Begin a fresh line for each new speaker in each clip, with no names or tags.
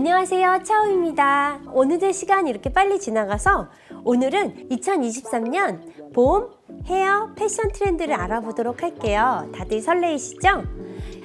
안녕하세요. 차오입니다. 오늘의 시간이 이렇게 빨리 지나가서 오늘은 2023년 봄, 헤어, 패션 트렌드를 알아보도록 할게요. 다들 설레이시죠?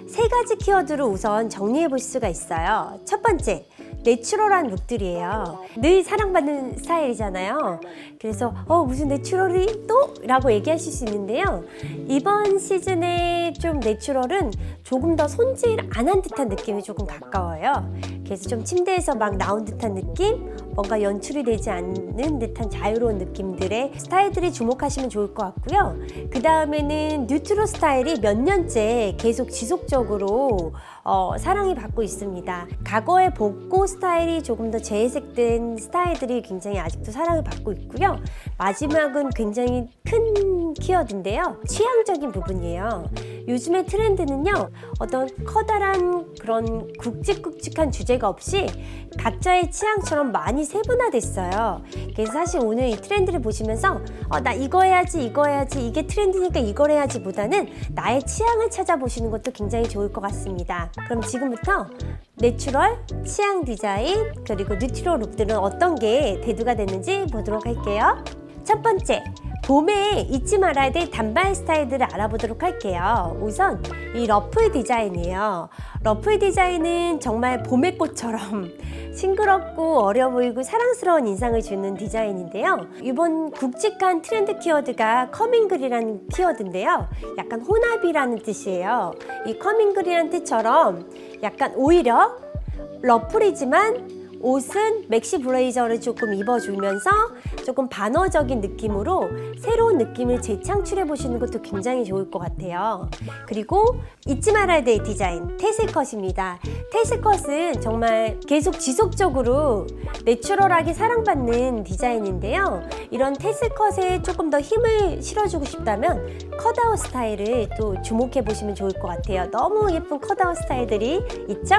세 가지 키워드를 우선 정리해 볼 수가 있어요. 첫 번째, 내추럴한 룩들이에요. 늘 사랑받는 스타일이잖아요. 그래서 어 무슨 내추럴이 또? 라고 얘기하실 수 있는데요. 이번 시즌의 좀 내추럴은 조금 더 손질 안 한 듯한 느낌이 조금 가까워요. 그래서 좀 침대에서 막 나온 듯한 느낌, 뭔가 연출이 되지 않는 듯한 자유로운 느낌들의 스타일들이 주목하시면 좋을 것 같고요. 그 다음에는 뉴트로 스타일이 몇 년째 계속 지속적으로 어, 사랑이 받고 있습니다. 과거의 복고 스타일이 조금 더 재해석된 스타일들이 굉장히 아직도 사랑을 받고 있고요. 마지막은 굉장히 큰 키워드인데요. 취향적인 부분이에요. 요즘의 트렌드는요, 어떤 커다란 그런 굵직굵직한 주제가 없이 각자의 취향처럼 많이 세분화됐어요. 그래서 사실 오늘 이 트렌드를 보시면서 어, 나 이거 해야지, 이거 해야지, 이게 트렌드니까 이걸 해야지 보다는 나의 취향을 찾아보시는 것도 굉장히 좋을 것 같습니다. 그럼 지금부터 내추럴, 취향 디자인, 그리고 뉴트럴 룩들은 어떤 게 대두가 됐는지 보도록 할게요. 첫 번째, 봄에 잊지 말아야 될 단발 스타일들을 알아보도록 할게요. 우선 이 러플 디자인이에요. 러플 디자인은 정말 봄의 꽃처럼 싱그럽고 어려 보이고 사랑스러운 인상을 주는 디자인인데요. 이번 굵직한 트렌드 키워드가 커밍글이라는 키워드인데요. 약간 혼합이라는 뜻이에요. 이 커밍글이라는 뜻처럼 약간 오히려 러플이지만 옷은 맥시 브레이저를 조금 입어주면서 조금 반어적인 느낌으로 새로운 느낌을 재창출해 보시는 것도 굉장히 좋을 것 같아요. 그리고 잊지 말아야 될 디자인 테슬컷입니다. 테슬컷은 정말 계속 지속적으로 내추럴하게 사랑받는 디자인인데요. 이런 테슬컷에 조금 더 힘을 실어주고 싶다면 컷아웃 스타일을 또 주목해 보시면 좋을 것 같아요. 너무 예쁜 컷아웃 스타일들이 있죠?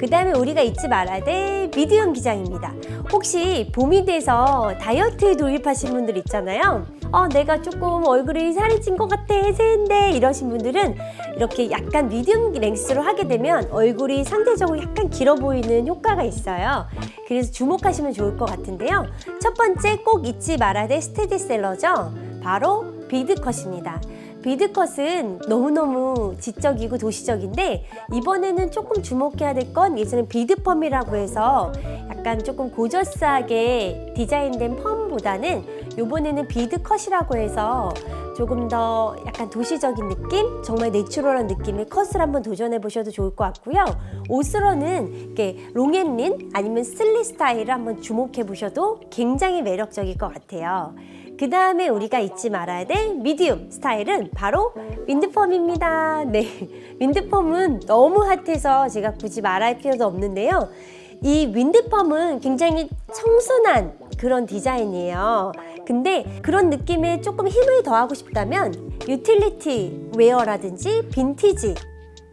그 다음에 우리가 잊지 말아야 될 미디 엄 기장입니다. 혹시 봄이 돼서 다이어트에 돌입하신 분들 있잖아요. 어, 내가 조금 얼굴이 살이 찐 것 같아, 세인데 이러신 분들은 이렇게 약간 미디엄 랭스로 하게 되면 얼굴이 상대적으로 약간 길어 보이는 효과가 있어요. 그래서 주목하시면 좋을 것 같은데요. 첫 번째 꼭 잊지 말아야 될 스테디셀러죠. 바로 비드컷입니다. 비드컷은 너무너무 지적이고 도시적인데 이번에는 조금 주목해야 될 건 예전에 비드펌이라고 해서 약간 조금 고저스하게 디자인된 펌보다는 이번에는 비드컷이라고 해서 조금 더 약간 도시적인 느낌, 정말 내추럴한 느낌의 컷을 한번 도전해 보셔도 좋을 것 같고요. 옷으로는 이렇게 롱앤린 아니면 슬리 스타일을 한번 주목해 보셔도 굉장히 매력적일 것 같아요. 그 다음에 우리가 잊지 말아야 될 미디움 스타일은 바로 윈드펌입니다. 네. 윈드펌은 너무 핫해서 제가 굳이 말할 필요도 없는데요. 이 윈드펌은 굉장히 청순한 그런 디자인이에요. 근데 그런 느낌에 조금 힘을 더하고 싶다면 유틸리티 웨어라든지 빈티지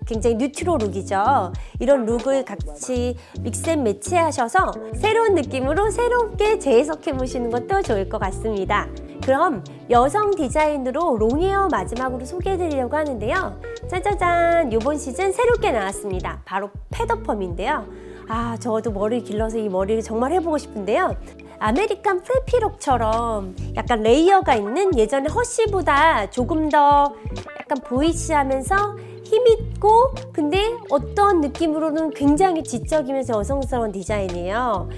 굉장히 뉴트로 룩이죠. 이런 룩을 같이 믹스앤 매치하셔서 새로운 느낌으로 새롭게 재해석해 보시는 것도 좋을 것 같습니다. 그럼 여성 디자인으로 롱헤어 마지막으로 소개해 드리려고 하는데요. 짜자잔! 이번 시즌 새롭게 나왔습니다. 바로 패더펌인데요. 아, 저도 머리를 길러서 이 머리를 정말 해보고 싶은데요. 아메리칸 프레피록처럼 약간 레이어가 있는 예전에 허쉬보다 조금 더 약간 보이시하면서 힘있고 근데 어떤 느낌으로는 굉장히 지적이면서 여성스러운 디자인이에요.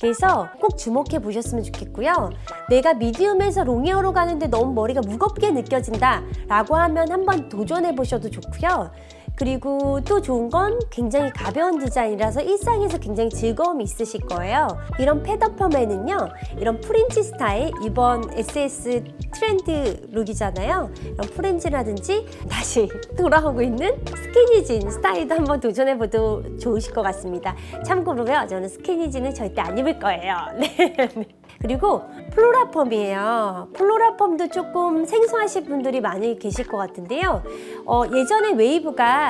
그래서 꼭 주목해 보셨으면 좋겠고요. 내가 미디움에서 롱헤어로 가는데 너무 머리가 무겁게 느껴진다 라고 하면 한번 도전해 보셔도 좋고요. 그리고 또 좋은 건 굉장히 가벼운 디자인이라서 일상에서 굉장히 즐거움이 있으실 거예요. 이런 패더펌에는요, 이런 프린지 스타일, 이번 SS 트렌드 룩이잖아요. 이런 프린지라든지 다시 돌아오고 있는 스키니진 스타일도 한번 도전해봐도 좋으실 것 같습니다. 참고로요, 저는 스키니진은 절대 안 입을 거예요. 네. 그리고 플로라펌이에요. 플로라펌도 조금 생소하신 분들이 많이 계실 것 같은데요. 어, 예전에 웨이브가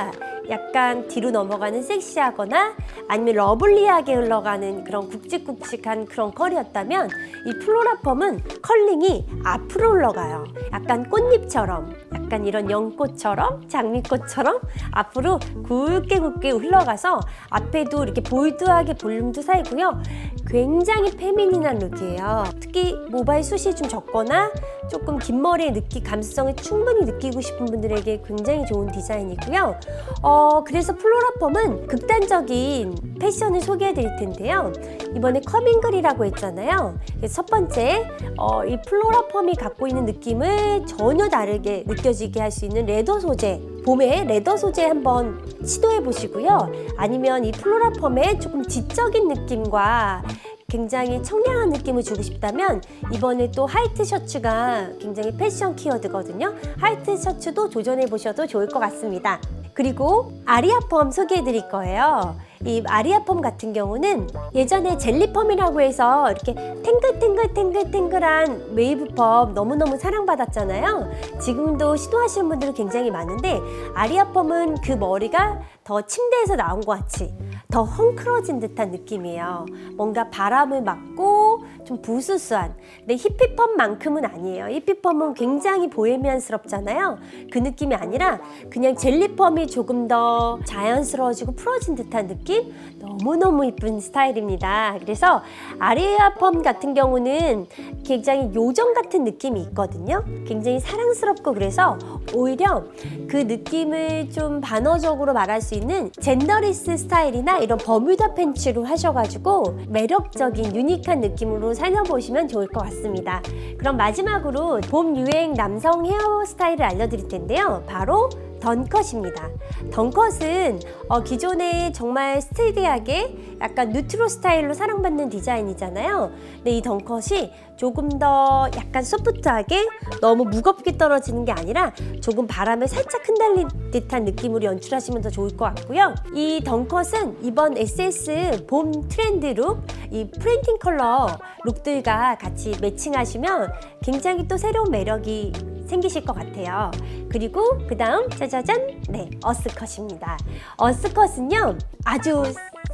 약간 뒤로 넘어가는 섹시하거나 아니면 러블리하게 흘러가는 그런 굵직굵직한 그런 컬이었다면 이 플로라펌은 컬링이 앞으로 흘러가요. 약간 꽃잎처럼, 약간 이런 연꽃처럼, 장미꽃처럼 앞으로 굵게 굵게 흘러가서 앞에도 이렇게 볼드하게 볼륨도 살고요. 굉장히 페미닌한 룩이에요. 특히 모발 숱이 좀 적거나 조금 긴 머리의 느끼 감수성을 충분히 느끼고 싶은 분들에게 굉장히 좋은 디자인이고요. 어, 그래서 플로라펌은 극단적인 패션을 소개해 드릴 텐데요. 이번에 커밍글이라고 했잖아요. 첫 번째, 어, 이 플로라펌이 갖고 있는 느낌을 전혀 다르게 느껴지게 할 수 있는 레더 소재. 봄에 레더 소재 한번 시도해 보시고요. 아니면 이 플로라 펌의 조금 지적인 느낌과 굉장히 청량한 느낌을 주고 싶다면 이번에 또 화이트 셔츠가 굉장히 패션 키워드거든요. 화이트 셔츠도 도전해 보셔도 좋을 것 같습니다. 그리고 아리아 펌 소개해 드릴 거예요. 이 아리아펌 같은 경우는 예전에 젤리펌이라고 해서 이렇게 탱글탱글탱글탱글한 웨이브펌 너무너무 사랑받았잖아요. 지금도 시도하시는 분들은 굉장히 많은데 아리아펌은 그 머리가 더 침대에서 나온 것 같이 더 헝클어진 듯한 느낌이에요. 뭔가 바람을 맞고 좀 부스스한. 근데 히피펌만큼은 아니에요. 히피펌은 굉장히 보헤미안스럽잖아요. 그 느낌이 아니라 그냥 젤리펌이 조금 더 자연스러워지고 풀어진 듯한 느낌? 너무너무 이쁜 스타일입니다. 그래서 아리아펌 같은 경우는 굉장히 요정 같은 느낌이 있거든요. 굉장히 사랑스럽고 그래서 오히려 그 느낌을 좀 반어적으로 말할 수 있는 젠더리스 스타일이나 이런 버뮤다 팬츠로 하셔가지고 매력적인 유니크한 느낌으로 살려보시면 좋을 것 같습니다. 그럼 마지막으로 봄 유행 남성 헤어 스타일을 알려드릴 텐데요. 바로 던컷입니다. 던컷은 어, 기존에 정말 스테디하게 약간 뉴트로 스타일로 사랑받는 디자인이잖아요. 근데 이 던컷이 조금 더 약간 소프트하게 너무 무겁게 떨어지는 게 아니라 조금 바람에 살짝 흔들린 듯한 느낌으로 연출하시면 더 좋을 것 같고요. 이 던컷은 이번 SS 봄 트렌드 룩, 이 프린팅 컬러 룩들과 같이 매칭하시면 굉장히 또 새로운 매력이 생기실 것 같아요. 그리고 그 다음 짜자잔 네 어스컷입니다. 어스컷은요 아주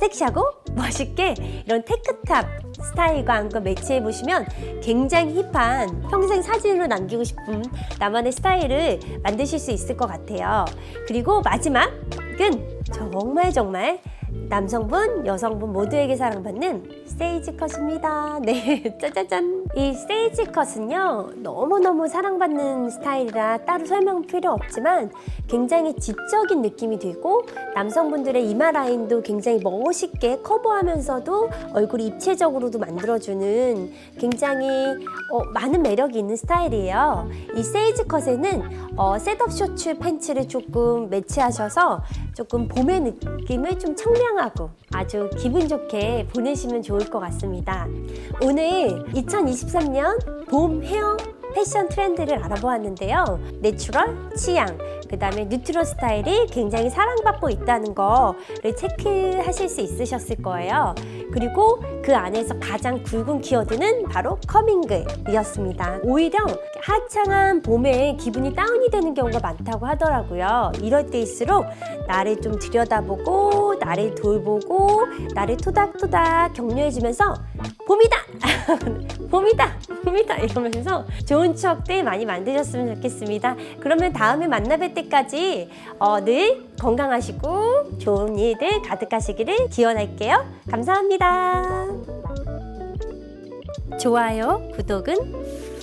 섹시하고 멋있게 이런 테크탑 스타일과 함께 매치해 보시면 굉장히 힙한 평생 사진으로 남기고 싶은 나만의 스타일을 만드실 수 있을 것 같아요. 그리고 마지막은 정말 정말 남성분, 여성분 모두에게 사랑받는 세이지 컷입니다. 네, 짜자잔. 이 세이지 컷은요, 너무너무 사랑받는 스타일이라 따로 설명 필요 없지만 굉장히 지적인 느낌이 들고 남성분들의 이마 라인도 굉장히 멋있게 커버하면서도 얼굴이 입체적으로도 만들어주는 굉장히 어, 많은 매력이 있는 스타일이에요. 이 세이지 컷에는 어, 셋업 셔츠 팬츠를 조금 매치하셔서 조금 봄의 느낌을 좀 청량하고 아주 기분 좋게 보내시면 좋을 것 같습니다. 오늘 2023년 봄 헤어 패션 트렌드를 알아보았는데요. 내추럴, 취향, 그 다음에 뉴트로 스타일이 굉장히 사랑받고 있다는 거를 체크하실 수 있으셨을 거예요. 그리고 그 안에서 가장 굵은 키워드는 바로 커밍글이었습니다. 오히려 하창한 봄에 기분이 다운이 되는 경우가 많다고 하더라고요. 이럴 때일수록 나를 좀 들여다보고, 나를 돌보고, 나를 토닥토닥 격려해주면서 봄이다! 봄이다! 봄이다! 이러면서 좋은 추억들 많이 만드셨으면 좋겠습니다. 그러면 다음에 만나 뵐 때까지 어, 늘 건강하시고 좋은 일들 가득하시기를 기원할게요. 감사합니다. 좋아요, 구독은